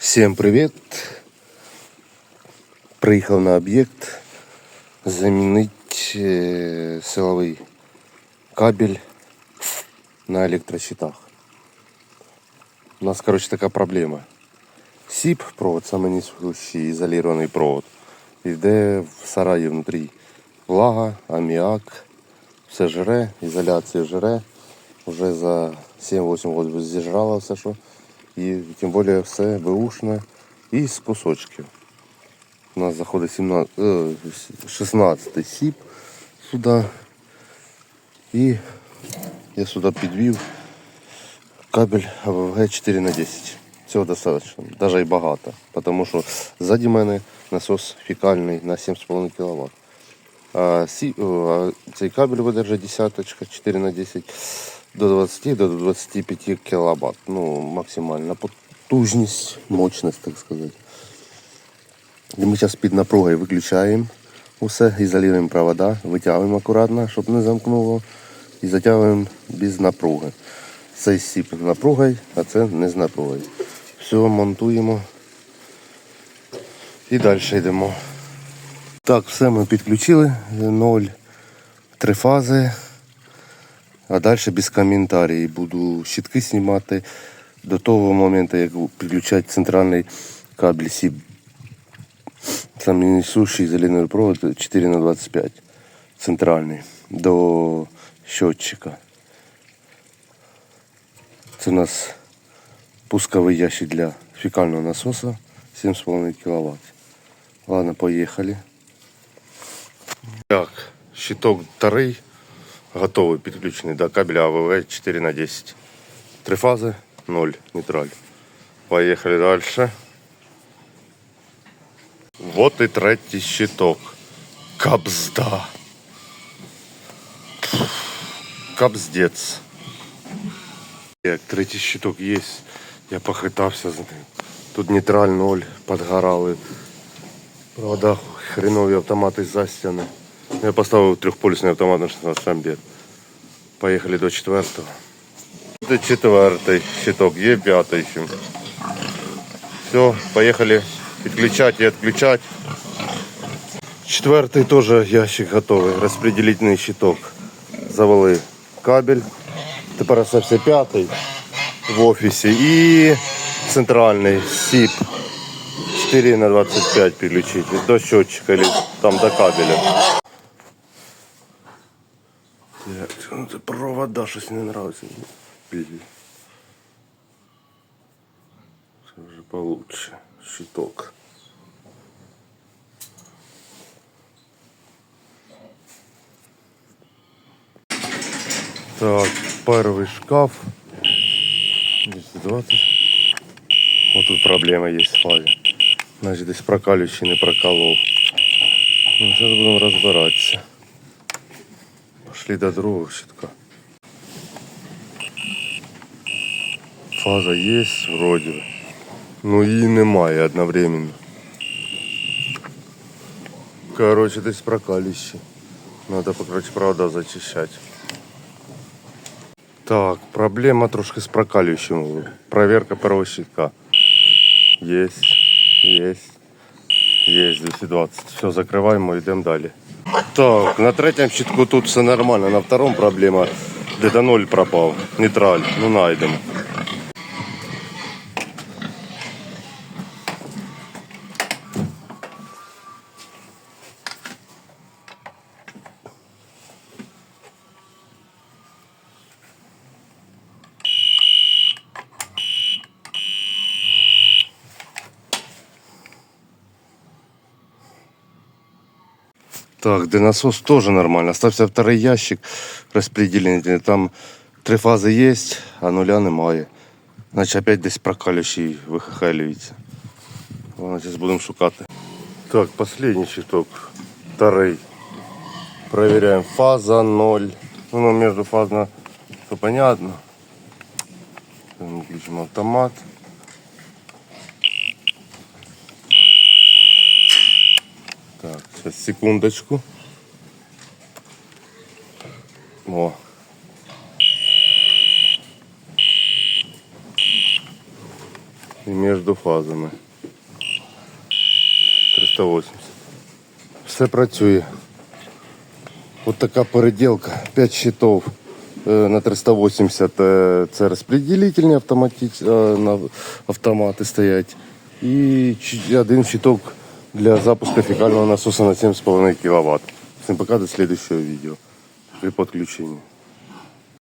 Всем привет! Приїхав на об'єкт замінити е, силовий кабель на електрощитах. У нас, короче, така проблема. СІП, провод, саме несущий ізолірований провод, йде в сараї внутрі. Влага, аміак, все жре, ізоляція жре. Вже за 7-8 років зіжрало все, що. І тим більше все беушне і з кусочків. У нас заходить 17, е, 16 сіп сюди. І я сюди підвів кабель АВГ 4 на 10 Цього достатньо, навіть багато. Тому що ззаді мене насос фікальний на 7,5 кВт. А цей кабель видержить десяточка 4 на 10 до 20 до 25 кВт. Ну, максимальна потужність, мощність, так сказати. І ми зараз під напругою виключаємо усе, ізолюємо провода, витягуємо акуратно, щоб не замкнуло. І затягуємо без напруги. Цей сіп напругою, а це не з напругою. Все, монтуємо. І далі йдемо. Так, все ми підключили. Ноль. Три фази. А далі без коментарів. Буду щитки знімати до того моменту, як підключати центральний кабель СІБ. Саме несущий зелений провод 4 на 25 центральний до счетчика. Це у нас пусковий ящик для фекального насоса 7,5 кВт. Ладно, поїхали. Так, щиток вторий готовий підключений до кабеля АВВ 4 на 10 Три фази, 0 нейтраль. Поїхали далі. Вот і третій щиток. Кабзда. Кабздец. Як третій щиток є, я похитався з ним. Тут нейтраль 0, підгорали. Правда, хренові автомати застяни. Я поставив трьохполюсний автомат на 16 ампер. Поїхали до четвертого. Це четвертий щиток, є п'ятий ще. Все, поїхали підключати і відключати. Четвертий теж ящик готовий. Розпределительний щиток. Завели кабель. Тепер остався п'ятий в офісі і центральний СІП 4 на 25 підключити до счетчика или там до кабеля. Так, ну це провода щось не нравится. Блин. Це вже получше. Щиток. Так, первый шкаф. 220. Вот тут проблема есть в фазе. Значить десь прокалюючий не проколов. Ну, зараз будемо розбиратися. Пошли до другого щитка. Фаза є, вроді. би. Ну її немає одновременно. Короче, десь прокалюючий. Надо, короче, правда, зачищати. Так, проблема трошки з прокалюючим. Проверка первого щитка. Есть, есть, есть 220. Все, закриваємо, йдемо далі. Так, на третьому щитку тут все нормально, на втором проблема. Де-то ноль пропав. Нейтраль. Ну найдемо. Так, де насос тоже нормально. Остався второй ящик розпределительний. Там три фази є, а нуля немає. Значить опять десь прокалюючий вихахалюється. Ладно, зараз будемо шукати. Так, последний щиток. Второй. Проверяем. Фаза 0. Ну, между фазно, все понятно. Мы включим автомат. Так, сейчас секундочку. О. И между фазами. 380. Все працює. От така переділка. 5 щитов е, на 380 е, це розподілительні автоматич... е, на автомати стоять. І чи- один щиток для запуску фекального насоса на 7,5 кВт. Всім пока до следующего видео. При подключении.